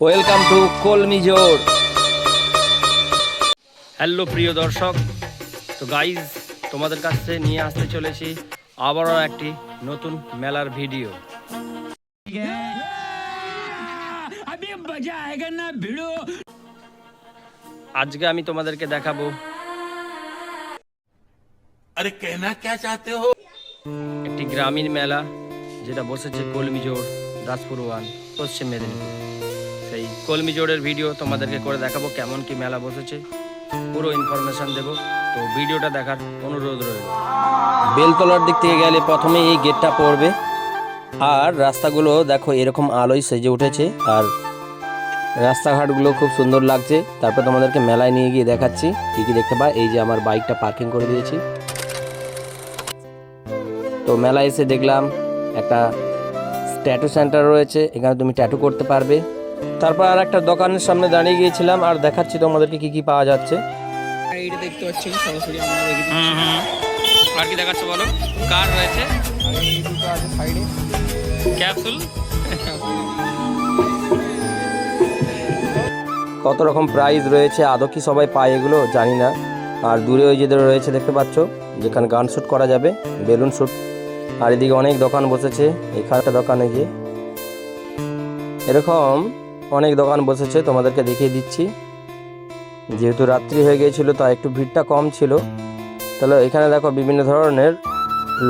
Welcome to কলমি জোর hello প্রিয় দর্শক। তো গাইজ তোমাদের কাছে নিয়ে আসতে চলেছি আবারও একটি নতুন মেলার ভিডিও আজকে আমি তোমাদেরকে দেখাবো। আরে কেনা কে চাতে হো একটি গ্রামীণ মেলা যেটা বসেছে কলমিজোর দাসপুর ওয়ান পশ্চিম মেদিনীপুর। সেই কলমিজোড়ের ভিডিও তোমাদেরকে করে দেখাবো কেমন কি মেলা বসেছে। পুরো ইনফরমেশন দেবো। তো ভিডিওটা দেখার অনুরোধ রইল। বেলতলার দিক থেকে গেলে প্রথমে এই গেটটা পড়বে। আর রাস্তাগুলো দেখো এরকম আলোয় সেজে উঠেছে। আর রাস্তাঘাটগুলো খুব সুন্দর লাগছে। তারপর তোমাদেরকে মেলায় নিয়ে গিয়ে দেখাচ্ছি। কী কী দেখতে পাই এই যে আমার বাইকটা পার্কিং করে দিয়েছি। তো মেলায় এসে দেখলাম একটা ট্যাটু সেন্টার রয়েছে। এখানে তুমি ট্যাটু করতে পারবে। তারপর আর একটা দোকানের সামনে দাঁড়িয়ে গিয়েছিলাম আর দেখাচ্ছি তোমাদেরকে কি কি পাওয়া যাচ্ছে। এইটা দেখতে পাচ্ছেন সরাসরি আমরা দেখি আর কি দেখাচ্ছে বলো? কার রয়েছে? এই দুটো আছে সাইডে। ক্যাপসুল? কত রকম প্রাইস রয়েছে আদৌ কি সবাই পায় এগুলো? জানি না। আর দূরে ওই যে রয়েছে দেখতে পাচ্ছ যেখানে গান শ্যুট করা যাবে বেলুন শ্যুট। আর এদিকে অনেক দোকান বসেছে এখানে একটা দোকানে গিয়ে। এরকম অনেক দোকান বসেছে, তোমাদেরকে দেখিয়ে দিচ্ছি। যেহেতু রাত্রি হয়ে গিয়েছিল, তাই একটু ভিড়টা কম ছিল। তাহলে এখানে দেখো বিভিন্ন ধরনের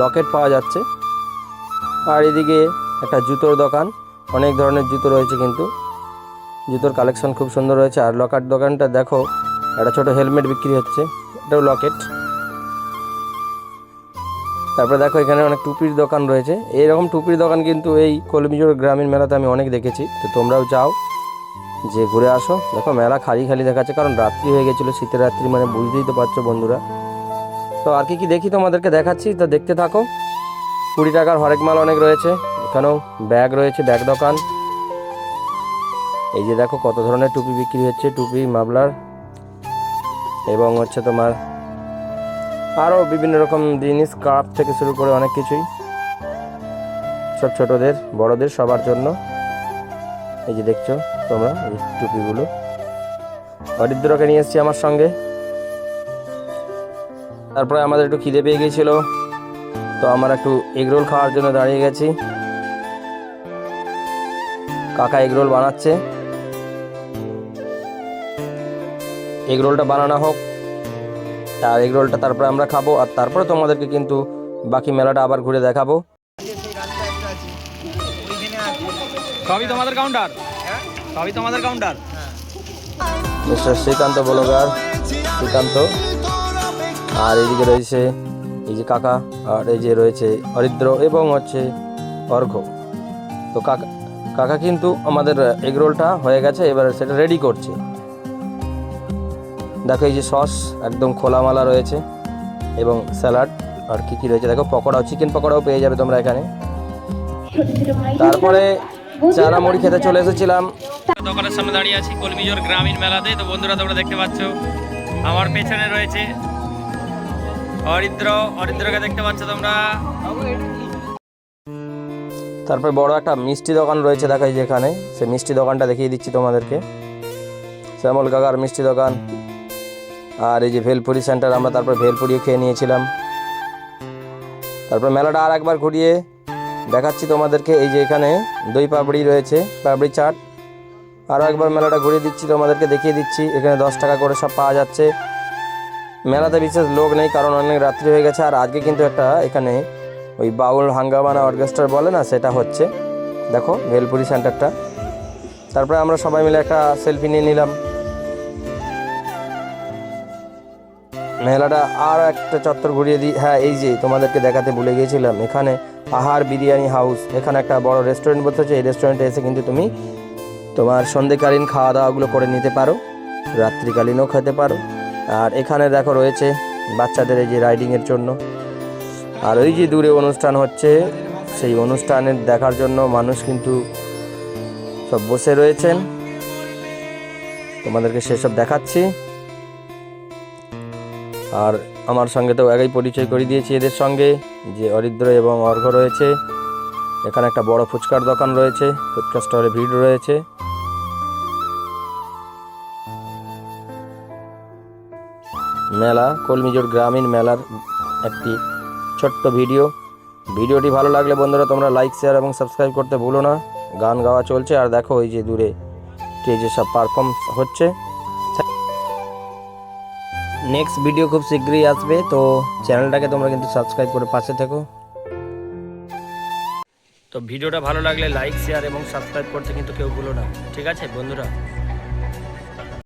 লকেট পাওয়া যাচ্ছে। আর এদিকে একটা জুতোর দোকান, অনেক ধরনের জুতো রয়েছে কিন্তু। জুতোর কালেকশন খুব সুন্দর রয়েছে আর লকার দোকানটা দেখো, একটা ছোট হেলমেট বিক্রি হচ্ছে, এটাও লকেট। তারপরে দেখো এখানে অনেক টুপির দোকান রয়েছে। এইরকম টুপির দোকান কিন্তু এই কলমিজোর গ্রামীণ মেলাতে আমি অনেক দেখেছি। তো তোমরাও যাও, যে ঘুরে আসো। দেখো মেলা খালি খালি দেখাচ্ছে, কারণ রাত্রি হয়ে গেছিল, শীতের রাত্রি মানে বুঝতেই তো পারছ বন্ধুরা। তো আর কি কি দেখি তোমাদেরকে দেখাচ্ছি, তো দেখতে থাকো। কুড়ি টাকার হরেক মাল অনেক রয়েছে। এখানেও ব্যাগ রয়েছে, ব্যাগ দোকান। এই যে দেখো কত ধরনের টুপি বিক্রি হচ্ছে, টুপি, মাফলার এবং হচ্ছে তোমার আরও বিভিন্ন রকম জিনিস কাপ থেকে শুরু করে অনেক কিছুই। সব ছোটদের, বড়দের সবার জন্য। এই যে দেখছ তোমরা, এই টুপিগুলো। অরিদ্রকে নিয়ে এসেছি আমার সঙ্গে। তারপরে আমাদের একটু খিদে পেয়ে গিয়েছিল। তো আমরা একটু এগরোল খাওয়ার জন্য দাঁড়িয়ে গেছি। কাকা এগরোল বানাচ্ছে। এগরোলটা বানানো হোক। আর এগরোলটা তারপরে আমরা খাব আর তারপরে তোমাদেরকে কিন্তু বাকি মেলাটা আবার ঘুরে দেখাবো। সবই তোমাদের কাউন্টার সবই তোমাদের কাউন্টার মিস্টার শ্রীকান্ত বলগার শ্রীকান্ত। আর এইদিকে রয়েছে এই যে কাকা আর এই যে রয়েছে হরিদ্র এবং হচ্ছে অর্ঘ। তো কাকা কাকা কিন্তু আমাদের এগরোলটা হয়ে গেছে এবার সেটা রেডি করছে। দেখো এই যে সস একদম খোলামালা রয়েছে এবং স্যালাড আর কি কি রয়েছে? দেখো পকোড়াও চিকেন পকোড়াও পেয়ে যাবে তোমরা এখানে। তারপরে চানা মুড়ি খেতে চলে এসেছিলাম। দোকানের সামনে দাঁড়িয়ে আছি কলমিজোর গ্রামীণ মেলাতে। তো বন্ধুরা তোমরা দেখতে পাচ্ছ আমার পেছনে রয়েছে অরিদ্র অরিদ্রকে দেখতে পাচ্ছ তোমরা। তারপর বড় একটা মিষ্টি দোকান রয়েছে দেখাই যেখানে। সে মিষ্টি দোকানটা দেখিয়ে দিচ্ছি তোমাদেরকে। শ্যামল কাকার মিষ্টি দোকান। আর এই যে ভেলপুরি সেন্টার, আমরা তারপর ভেলপুরিও খেয়ে নিয়েছিলাম। তারপর মেলাটা আর একবার ঘুরিয়ে দেখাচ্ছি তোমাদেরকে। এই যে এখানে দই পাপড়ি রয়েছে, পাপড়ি চাট। আরও একবার মেলাটা ঘুরিয়ে দিচ্ছি, তোমাদেরকে দেখিয়ে দিচ্ছি। এখানে দশ টাকা করে সব পাওয়া যাচ্ছে। মেলাতে বিশেষ লোক নেই, কারণ অনেক রাত্রি হয়ে গেছে। আর আজকে কিন্তু একটা এখানে ওই বাউল হাঙ্গামানা অর্কেস্ট্রার বলে না, সেটা হচ্ছে। দেখো, ভেলপুরি সেন্টারটা। তারপরে আমরা সবাই মিলে একটা সেলফি নিয়ে নিলাম। মেলাটা আর একটা চত্বর ঘুরিয়ে দিই। হ্যাঁ এই যে তোমাদেরকে দেখাতে ভুলে গিয়েছিলাম, এখানে আহার বিরিয়ানি হাউস, এখানে একটা বড় রেস্টুরেন্ট বসেছে এই রেস্টুরেন্টে এসে কিন্তু তুমি তোমার সন্ধেকালীন খাওয়া দাওয়াগুলো করে নিতে পারো, রাত্রিকালীনও খেতে পারো। আর এখানে দেখো রয়েছে বাচ্চাদের এই যে রাইডিংয়ের জন্য। আর ওই যে দূরে অনুষ্ঠান হচ্ছে, সেই অনুষ্ঠানের দেখার জন্য মানুষ কিন্তু সব বসে রয়েছেন। তোমাদেরকে সেসব দেখাচ্ছি। আর আমার সঙ্গে তো একই পরিচয় করে দিয়েছি এদের সঙ্গে, যে অরিদ্র এবং অর্ঘ রয়েছে। এখানে একটা বড় ফুচকার দোকান রয়েছে, ফুচকা স্টলে ভিড় রয়েছে। মেলা কলমিজোর গ্রামীণ মেলার একটি ছোট্ট ভিডিও। ভিডিওটি ভালো লাগলে বন্ধুরা তোমরা লাইক শেয়ার এবং সাবস্ক্রাইব করতে ভুলো না। গান গাওয়া চলছে আর দেখো ওই যে দূরে স্টেজে সব পারফর্ম হচ্ছে। নেক্সট ভিডিও খুব শীঘ্রই আসবে, তো চ্যানেলটাকে তোমরা কিন্তু সাবস্ক্রাইব করে পাশে থেকো। তো ভিডিওটা ভালো লাগলে লাইক শেয়ার এবং সাবস্ক্রাইব করতে কিন্তু কেউ ভুলো না। ঠিক আছে, বন্ধুরা?